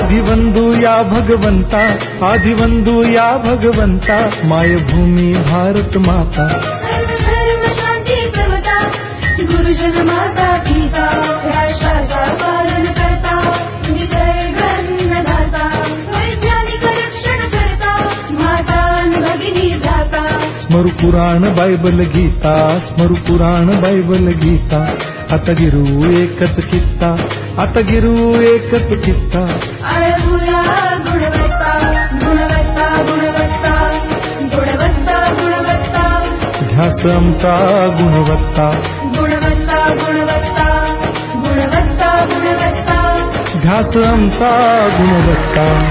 आदिवंदू या भगवंता आदिवंदू या भगवंता मायभूमी भारत माता। गुरुजन माता पिता राष्ट्राचा पालन करता निसर्गन्न दाता वैज्ञानिक रक्षण करता माता न भगिनी भ्राता। स्मरु पुराण बायबल गीता स्मरु पुराण बायबल गीता। आता गिरू एकच कित्ता आता गिरू एकच कित्ता. आळमुला गुणवत्ता गुणवत्ता गुणवत्ता गुणवत्ता गुणवत्ता. ध्यास आमचा गुणवत्ता. गुणवत्ता गुणवत्ता गुणवत्ता गुणवत्ता. ध्यास आमचा गुणवत्ता.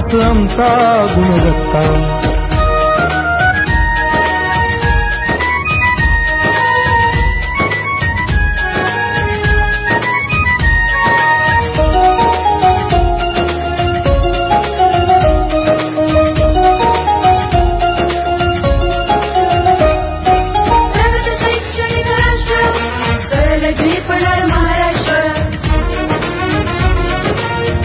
आमचा गुणवत्ता.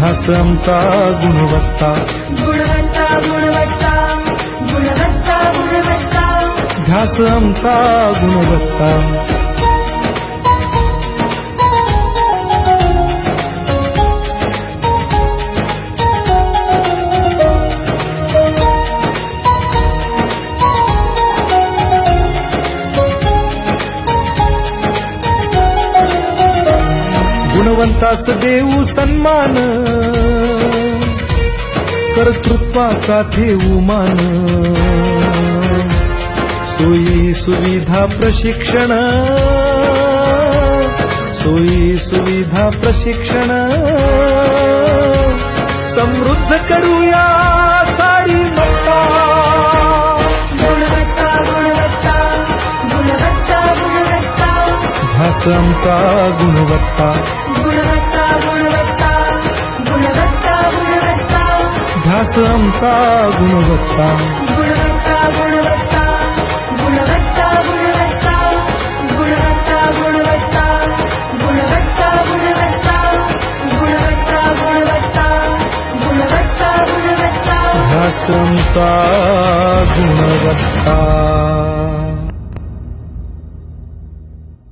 ध्यास आमचा गुणवत्ता. गुणवत्ता गुणवत्ता गुणवत्ता गुणवत्ता. ध्यास आमचा गुणवत्ता. गुणवंतास देऊ सन्मान. कर्तृत्वाचा ठेवू मान. सोयी सुविधा प्रशिक्षण. सोयी सुविधा प्रशिक्षण. समृद्ध आमचा गुणवत्ता. गुणवत्ता गुणवत्ता गुणवत्ता गुणवत्ता. ध्यास आमचा गुणवत्ता. गुणवत्ता गुणवत्ता गुणवत्ता गुणवत्ता. गुणवत्ता गुणवत्ता गुणवत्ता गुणवत्ता. गुणवत्ता गुणवत्ता गुणवत्ता गुणवत्ता. ध्यास आमचा गुणवत्ता.